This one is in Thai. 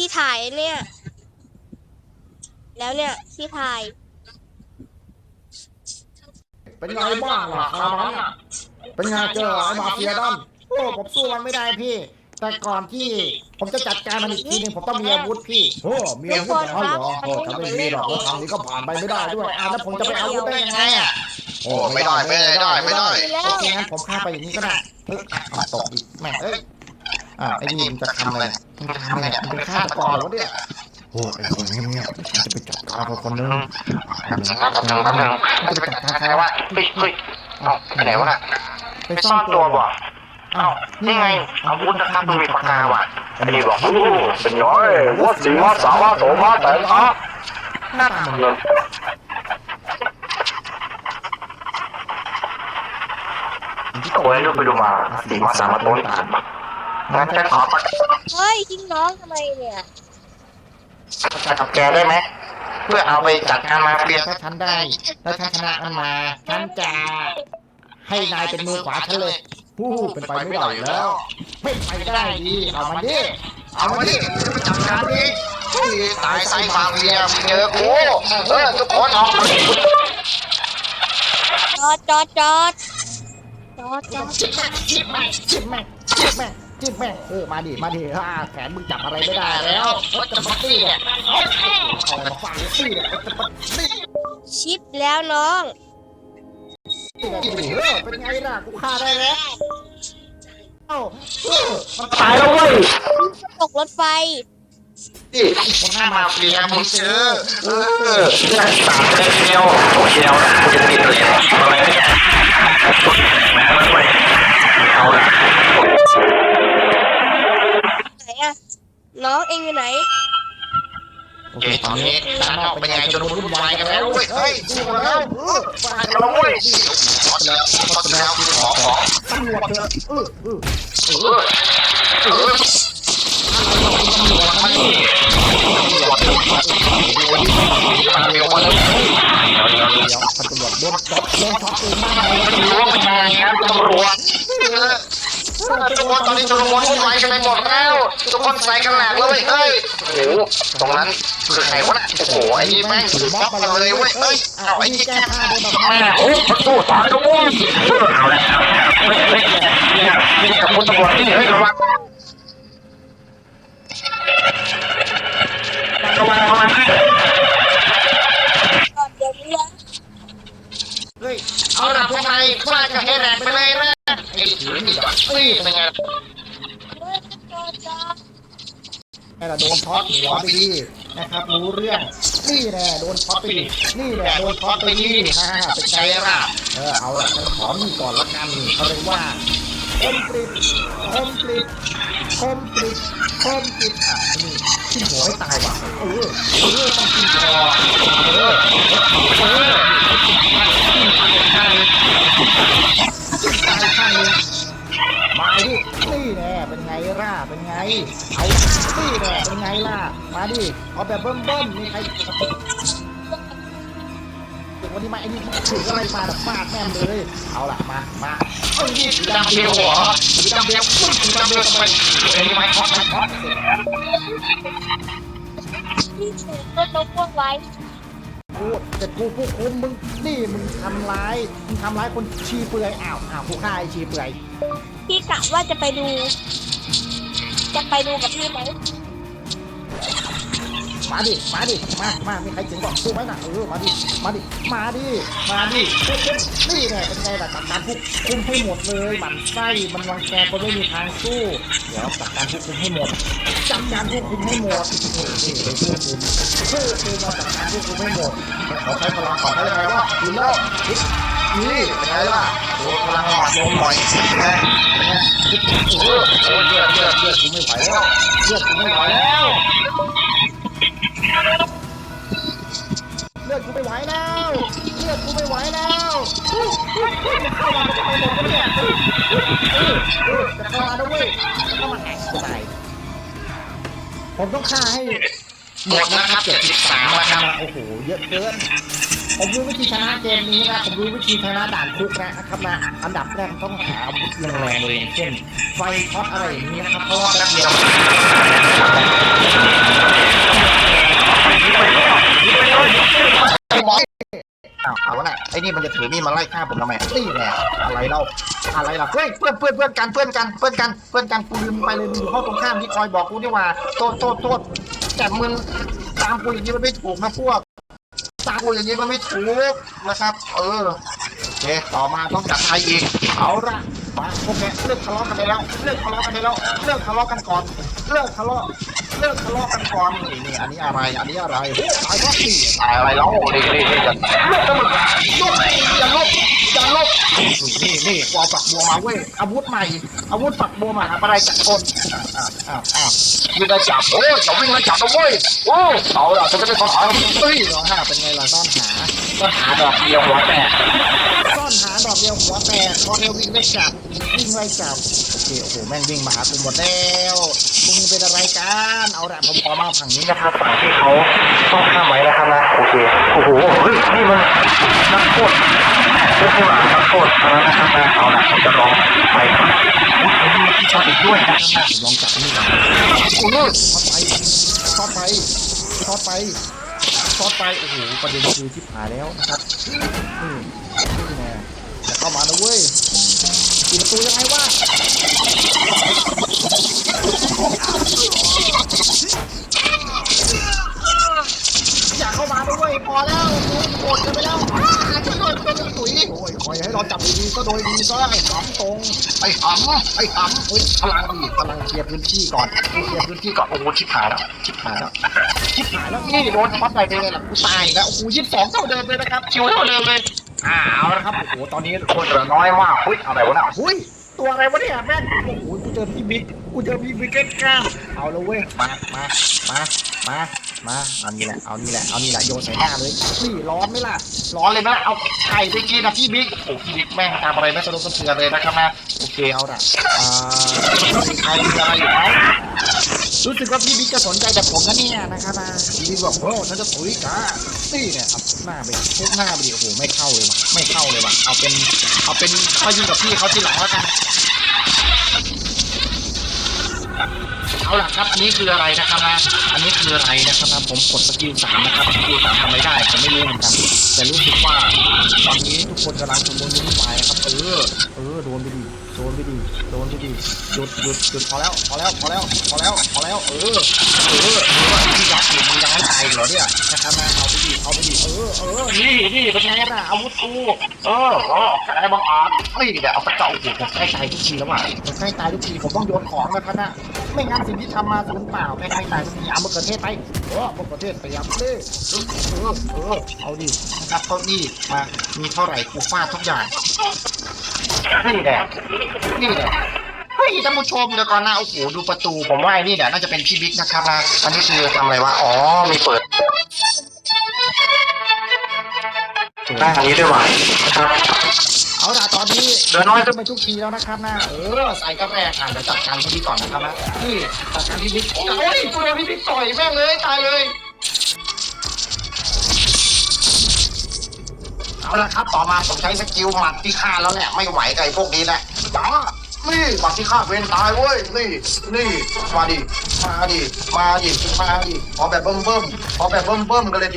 ที่ถ่ายเนี่ย แล้วเนี่ยที่ถ่าย เป็นไงบ้างล่ะคราวนั้นน่ะเป็นไงเจอไอ้มาเฟียดำโอ้ผมสู้มันไม่ได้พี่ แต่ก่อนที่ผมจะจัดการมันอีกทีหนึงผมต้องมีอาวุธพี่โอ้มีอาวุธเหรอเหรอโอ้ฉันไม่มีหรอกแล้วครั้งนี้ก็ผ่านไปไม่ได้ด้วยอ้าวแล้วผมจะไปเอาอาวุธได้ยังไงอะโอ้ไม่ได้ไม่ได้ไม่ได้แล้วโอเคงั้นผมฆ่าไปอย่างนี้ก็ได้เอ้ยอะเอาตกอีกแม่งเอ้ย อ่าไอ้นี่มันจะทำอะไรเนี่ยมันจะทำอะไรเนี่ยมันเป็นฆาตกรเหรอวะเนี่ยโอ้ไอ้คนเงียบๆฉันจะไปจับตาคนคนหนึงแป๊บนึงแป๊บนึงแป๊บนึงมันจะไปจัดการใครวะเฮ้ยเฮ้ยเอ้าไปไหนวะน่ะไปไปซ่ซ่ออนนตัตัววบ่บ่เอ้านี่ไงอาวุธนะครับมันมีปากกาว่ะไอ้นี่บอกโอ้เป็นน้อยว่าสีว่าสาวว่าโสว่าแต่ละหน้าตาเหมือนเงินโอ้ยลูกไปดูมาสีว่าสามารถต้นตาน งั้นฉันขอปากเฮ้ยทิ้งน้องทำไมเนี่ยกากับแกได้ไหมเพื่อเอาไปจัดการมาเฟียถ้าฉันได้ถ้าฉันชนะมันมาฉันจะให้นายเป็นมือขวาฉันเลยฮู้เป็นไปไม่ได้อยู่แล้ว ไม่ไปได้ดีเอามันดิเอามาดิจะไปจัดการดิตายไส้มาเฟียเจอกูเออทุกคนออกมาจอดจอดจอดจอดจอดจิบแม่งจิบแม่งจิบแม่ง จิบแม่งจิบแม่งเออมาดิมาดิฮ่าแขนมึงจับอะไรไม่ได้แล้วรถจะมาตี้เนี่ยเอาเอามาฟังตี้เนี่ยจะมาตี้ชิปแล้วน้องเนี่ยเออเป็นไงล่ะกูฆ่าได้แล้วเอ้าเออมันตายแล้วเว้ยตกรถไฟ นี่คนหน้ามาเฟียมึงเจอเออสามเลยเดียวโอเคเอาละกูจะติดเลยอะไรเนี่ยเอาละ ไหนอะน้องเองอยู่ไหน โอ เคตอนนี้ด้านนอกเป็นไงจนวุ่นวายกันแล้วเว้ยเฮ้ยสู้กันแล้วเออไปกันแล้วเว้ยพอแล้วพอแล้วขอของตำรวจเถอะเออเออเออเออตำรวจมานี่ตำรวจมาเร็วมาแล้วเดี๋ยวตำรวจโดนจับโดนช็อตตัวมากเลยไม่รู้ว่าเป็นยังไงครับตำรวจ ทุกคนตอนนี้ชุลมุนวุ่นวายกันไปหมดแล้ว ทุกคนใส่กันแหลกเลยเฮ้ยโอ้โหตรงนั้นคือใครวะน่ะโอ้โหไอ้นี่แม่งถือม็อบมาเลยเว้ยเฮ้ยเอาไอ้นี่แก้แม่โอ้มันสู้ตายแล้วเว้ยเอาแล้วเฮ้ยเฮ้ยเนี่ยเนี่ยกับคุณตำรวจนี่เฮ้ยระวังระวังระวังก่อนเดี๋ยวนี้นะเฮ้ยเอาละพวกนายฆ่ากันให้แหลกไปเลย นี่เป็นไงเฮ้ยจอดจอดไอ้ละโดนช็อตหัวไปดีนะครับ รู้เรื่อง นี่แหละโดนช็อตไปดินี่แหละโดนช็อตไปดีฮ่าฮ่าเป็นไงล่ะเออเอาละฉันขอนี่ก่อนละกันเขาเรียกว่าคอมกริบคอมกริบคอมกริบคอมกริบอะนี่ขึ้นหัวให้ตายว่ะเออเออต้อง ไงเอานี่แน่เป็นไงล่ะ มาดิเอาแบบเบิ้มเบิ้มมีใครวันนี้มาไอ้นี่ถืออะไรมาแบบฟาดแม่เลย เอาล่ะมา มาเอ้ยนี่สีดำดำเดียววหัวสีดำเดียวมึงสีดำเดียวทำไมเอ้ยไม่ทอปไม่ทอปที่ถือรถนกพ่วงไว้กูแต่กูผู้คุมมึงนี่มึงทำร้ายมึงทำร้ายคนชีเปลือยอ้าวอ้าวผู้ฆ่าไอ้ชีเปลือยพี่กะว่าจะไปดู จะไปดูกับพี่ไหมมาดิ มาดิ มา มามีใครเจ๋งกว่าสู้ไหมน่ะเออ มาดิ มาดิ มาดิ มาดิ นี่แหละเป็นไงล่ะจัดการผู้คุมให้หมดเลยหมันไส้มันรังแกคนไม่มีทางสู้ เดี๋ยวจัดการผู้คุมให้หมดจัดการผู้คุมให้หมดนี่เป็นผู้คุมผู้คุมมาจัดการผู้คุมให้หมดเขาใช้พลังของเขายังไงวะดูแล้ นี่เป็นไงล่ะโอ้พลังหมัดลมหน่อยนะโอ้โหเลือดเลือดเลือดกูไม่ไหวแล้วเลือดกูไม่ไหวแล้วเลือดกูไม่ไหวแล้วเลือดกูไม่ไหวแล้วจะเข้ามาจะไปหมดแล้วเนี่ยจะเข้ามาด้วยจะเข้ามาแหกตายผมต้องฆ่าให้หมดนะครับเจ็ดสิบสามนะครับโอ้โหเยอะเกิน ผมรู้วิธีชนะเกมนี้นะผมรู้วิธีชนะด่านคุกนะครับนะอันดับแรกต้องหาอาวุธแรงๆเลยเช่น ไฟช็อตอะไรอย่างนี้นะครับเพราะว่าแป๊บเดียวเอาละไอ้นี่มันจะถือมีดมาไล่ฆ่าผมทำไมนี่แหละอะไรเล่าอะไรล่ะเฮ้ยเพื่อนเพื่อนเพื่อนกันเพื่อนกันเพื่อนกันเพื่อนกันกูลืมไปเลยอยู่ห้องตรงข้ามที่คอยบอกกูนี่ว่าโทษโทษโทษแต่มึงตามกูอย่างนี้มันไม่ถูกนะพวก ตามกูอย่างนี้มันไม่ถูกนะครับ เออโอเคต่อมาต้องจับใครอีกเอาละมาพวกแกเลิกทะเลาะกันได้แล้วเลิกทะเลาะกันได้แล้วเลิกทะเลาะกันก่อนเลิกทะเลาะเลิกทะเลาะกันก่อนนี่นี่อันนี้อะไรอันนี้อะไรโอ้ตายก็สี่ตายอะไรแล้วนี่นี่นี่จะลุกนะมึงลุกอย่าลุก อย่าลุกนี่นี่กูเอาฝักบัวมาเว้ยอาวุธใหม่ อาวุธฝักบัวมาหาอะไรจากคนอ้าวอ้าวอ้าวยืนได้จับโอ้ยจะวิ่งแล้วจับนะเว้ยโอ้เอาล่ะจะไม่ได้ขอถามเฮ้ยร้องห้าเป็นไงล่ะซ่อนหาซ่อนหาดอกเดียวหัวแตกซ่อนหาดอกเดียวหัวแตกพอเดียววิ่งได้จับวิ่งไล่จับโอเคโอ้โหแม่งวิ่งมาหากูหมดแล้วกูมึงเป็นอะไรกันเอาละผมขอมาฝั่งนี้นะครับฝั่งที่เขาต้องข้ามไว้นะครับนะโอเคโอ้โหเฮ้ยนี่มันนักโทษ พวกพวกนักโทษเท่านั้นนะครับนะเอาละผมจะลองไปครับมีที่ชอบอีกด้วยนะครับลองจับนี่ก่อนโอ้ยช็อไปช็อตไปช็อตไปช็อตไปโอ้โหประเด็นคือชิบหายแล้วนะครับนี่นี่แน่จะเข้ามานะเว้ยปิดประตูยังไงวะอย่าเข้ามาด้วยพอแล้วโกรธกันไปแล้ว อยให้เราจับดีๆก็โดยดีซะไอ้หำตรงไอ้หำไอ้หำเฮ้ยพลังดีพลังเคลียร์พื้นที่ก่อนเคลียร์พื้นที่ก่อนโอ้โหชิบหายแล้วชิบหายแล้วชิบหายแล้วนี่โดนช็อตไปเป็นไงล่ะกูตายอีกแล้วโอ้โหยี่สิบสองเท่าเดิมเลยนะครับคิวเท่าเดิมเลยอ่าเอาละครับโอ้โหตอนนี้คนเหลือน้อยมากเฮ้ยอะไรวะเนี่ยเฮ้ยตัวอะไรวะเนี่ยแม่งโอ้โหกูเจอพี่บิ๊กกูเจอพี่บิ๊กกล้ามเอาละเว้ยมามามา มา มา เอานี่แหละ เอานี่แหละ เอานี่แหละ โยนใส่หน้าเลยนี่ร้อนไหมล่ะ ร้อนเลยไหมล่ะ เอาไข่ไปกินนะพี่บิ๊ก โอ้พี่บิ๊กแม่งทำอะไรไม่สะดวกสะเทือนเลยนะครับนะ โอเคเอาละอ่าใครมีอะไรอยู่ไหมรู้สึกว่าพี่บิ๊กจะสนใจแต่ผมนะเนี่ยนะครับนะพี่บิ๊กบอกโอ้ฉันจะตุยกานี่เนี่ยเอาหน้าไปทุบหน้าไปดิโอ้โหไม่เข้าเลยว่ะ ไม่เข้าเลยว่ะ เอาเป็น เอาเป็นข้อยุ่งกับพี่เขาทีหลังแล้วกัน เอาล่ะครับ อันนี้คืออะไรนะครับนะอันนี้คืออะไรนะครับนะผมกดสกิลสามนะครับสกิลสามทำไม่ได้ผมไม่รู้เหมือนกันแต่รู้สึกว่าตอนนี้ทุกคนกำลังชุมนุมวุ่นวายนะครับเออเออโดนไปดี ดนไปดีโดนไปดีหยุดหยุดหยุดพอแล้วพอแล้วพอแล้วพอแล้วพอแล้วเออเออเออที่ยักษ์อยู่มึงยังไม่ตายเหรอเนี่ยนะครับนะเอาไปดีเอาไปดีเออเออนี่นี่เป็นไงน่ะอาวุธกูเออเออแกบังอาจนี่เดี๋ยวเอาไปเจาะโอ้โหผมใกล้ตายทุกทีแล้วว่ะผมใกล้ตายทุกทีผมต้องโยนของนะครับนะไม่งั้นสิ่งที่ทำมาสูญเปล่าแม่งไม่ตายสักทีเอามะเขือเทศไปเออมะเขือเทศไปยับเลยเออเออเออเอาดินะครับเก้าอี้มามีเท่าไหร่กูฟาดทุกอย่าง นี่แหละนี่แหละเฮ้ยท่านผู้ชมเดี๋ยวก่อนนะโอ้โหดูประตูผมว่าไอ้นี่เนี่ยน่าจะเป็นพี่บิ๊กนะครับนะอันนี้คือทำอะไรวะอ๋อมีเปิดหน้านี้ด้วยว่ะนะครับเอาล่ะตอนนี้เดี๋ยวน้อยขึ้นไปทุกทีแล้วนะครับนะเออใส่กระแรกอะเดี๋ยวจัดการพี่บิ๊กก่อนนะครับนะนี่จัดการพี่บิ๊กโอ้ยกูโดนพี่บิ๊กต่อยแม่งเลยตายเลย เอาละครับ ต่อมาผมใช้สกิลหมัดที่ฆ่าแล้วแหละไม่ไหวกับไอ้พวกนี้แหละจ้านี่หมัดที่ฆ่าเวนตายเว้ยนี่นี่มาดิมาดิมาดิมาดิขอแบบเบิ่มเบิ่มๆขอแบบเบิ่มเบิ่มๆกันเลยทีดี